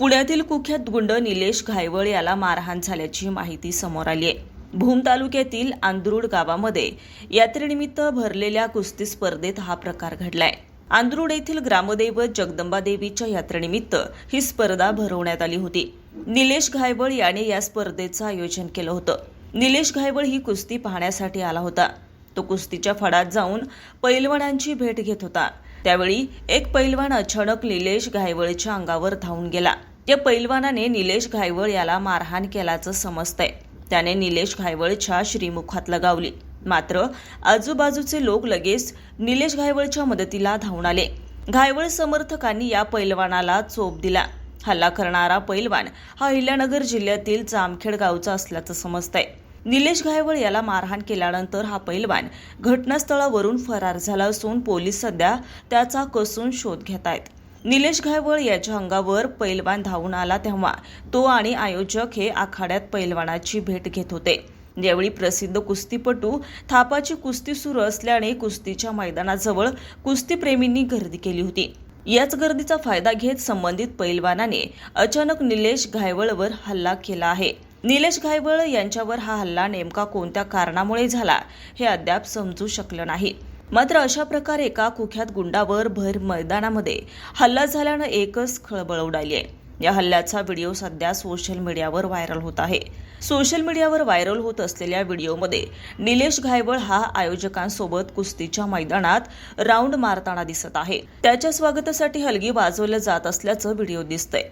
पुण्यातील कुख्यात गुंड निलेश घायवळ याला मारहाण झाल्याची माहिती समोर आली आहे. भूम तालुक्यातील आंद्रुड गावामध्ये यात्रेनिमित्त भरलेल्या कुस्ती स्पर्धेत हा प्रकार घडलाय. आंद्रुड येथील ग्रामदैवत जगदंबा देवीच्या यात्रेनिमित्त ही स्पर्धा भरवण्यात आली होती. निलेश घायवळ याने या स्पर्धेचं आयोजन केलं होतं. निलेश घायवळ ही कुस्ती पाहण्यासाठी आला होता. तो कुस्तीच्या फडात जाऊन पैलवानांची भेट घेत होता. त्यावेळी एक पैलवान अचानक निलेश घायवळच्या अंगावर धावून गेला. या पैलवानाने निलेश घायवळ याला मारहाण केल्याचं समजतंय. त्याने निलेश घायवळच्या श्रीमुखात लगावली. मात्र आजूबाजूचे लोक लगेच निलेश घायवळच्या मदतीला धावून आले. घायवळ समर्थकांनी या पैलवानाला चोप दिला. हल्ला करणारा पैलवान हा अहिल्यानगर जिल्ह्यातील जामखेड गावचा असल्याचं समजतंय. निलेश घायवळ याला मारहाण केल्यानंतर हा पैलवान घटनास्थळावरून फरार झाला असून पोलीस सध्या त्याचा कसून शोध घेत आहेत निलेश घायवळ याच्या अंगावर पैलवान धावून आला तेव्हा तो आणि आयोजक हे आखाड्यात पैलवानाची भेट घेत होते. यावेळी प्रसिद्ध कुस्तीपटू थापाची कुस्ती सुरू असल्याने कुस्तीच्या मैदानाजवळ कुस्तीप्रेमींनी गर्दी केली होती. याच गर्दीचा फायदा घेत संबंधित पैलवानाने अचानक निलेश घायवळवर हल्ला केला आहे. निलेश घायवळ यांच्यावर हा हल्ला नेमका कोणत्या कारणामुळे झाला हे अद्याप समजू शकलं नाही. मात्र अशा प्रकारे एका कुख्यात गुंडावर भर मैदानामध्ये हल्ला झाल्यानं एकच खळबळ उडाली आहे. या हल्ल्याचा व्हिडिओ सध्या सोशल मीडियावर व्हायरल होत आहे. सोशल मीडियावर व्हायरल होत असलेल्या व्हिडिओमध्ये निलेश घायवळ हा आयोजकांसोबत कुस्तीच्या मैदानात राऊंड मारताना दिसत आहे. त्याच्या स्वागतासाठी हलगी वाजवलं जात असल्याचं व्हिडिओ दिसतंय.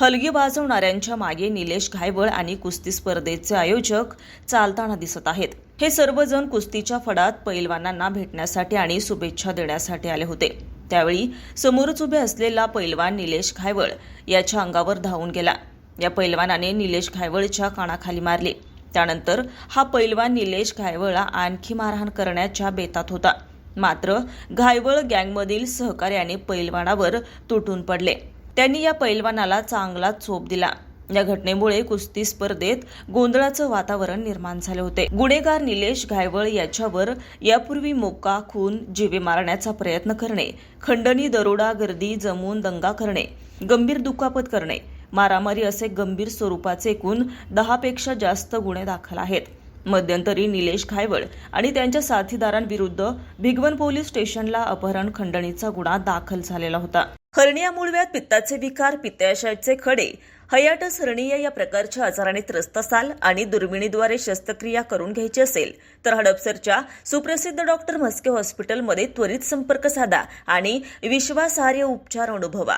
हलगी वाजवणाऱ्यांच्या मागे निलेश घायवळ आणि कुस्ती स्पर्धेचे आयोजक चालताना दिसत आहेत. हे सर्वजण कुस्तीच्या फडात पैलवानांना भेटण्यासाठी आणि शुभेच्छा देण्यासाठी आले होते. त्यावेळी समोरच उभे असलेला पैलवान निलेश घायवळ याच्या अंगावर धावून गेला. या पैलवानाने निलेश घायवळच्या कानाखाली मारले. त्यानंतर हा पैलवान निलेश घायवळला आणखी मारहाण करण्याच्या बेतात होता. मात्र घायवळ गँगमधील सहकार्याने पैलवानावर तुटून पडले. त्यांनी या पैलवानाला चांगला चोप दिला. या घटनेमुळे कुस्ती स्पर्धेत गोंधळाचं वातावरण निर्माण झाले होते. गुन्हेगार निलेश घायवळ याच्यावर यापूर्वी मोक्का खून जीवे मारण्याचा प्रयत्न करणे खंडणी दरोडा गर्दी जमून दंगा करणे गंभीर दुखापत करणे मारामारी असे गंभीर स्वरूपाचे एकूण दहापेक्षा जास्त गुन्हे दाखल आहेत. मध्यंतरी निलेश खायवळ आणि त्यांच्या साथीदारांविरुद्ध भिगवण पोलीस स्टेशनला अपहरण खंडणीचा गुन्हा दाखल झालेला होता. हर्निया मुळव्यात पित्ताचे विकार पित्ताशयाचे खडे हयाटस हर्निया या प्रकारच्या आजाराने त्रस्त असाल आणि दुर्बिणीद्वारे शस्त्रक्रिया करून घ्यायची असेल तर हडपसरच्या सुप्रसिद्ध डॉक्टर म्हस्के हॉस्पिटलमध्ये त्वरित संपर्क साधा आणि विश्वासार्ह उपचार अनुभवा.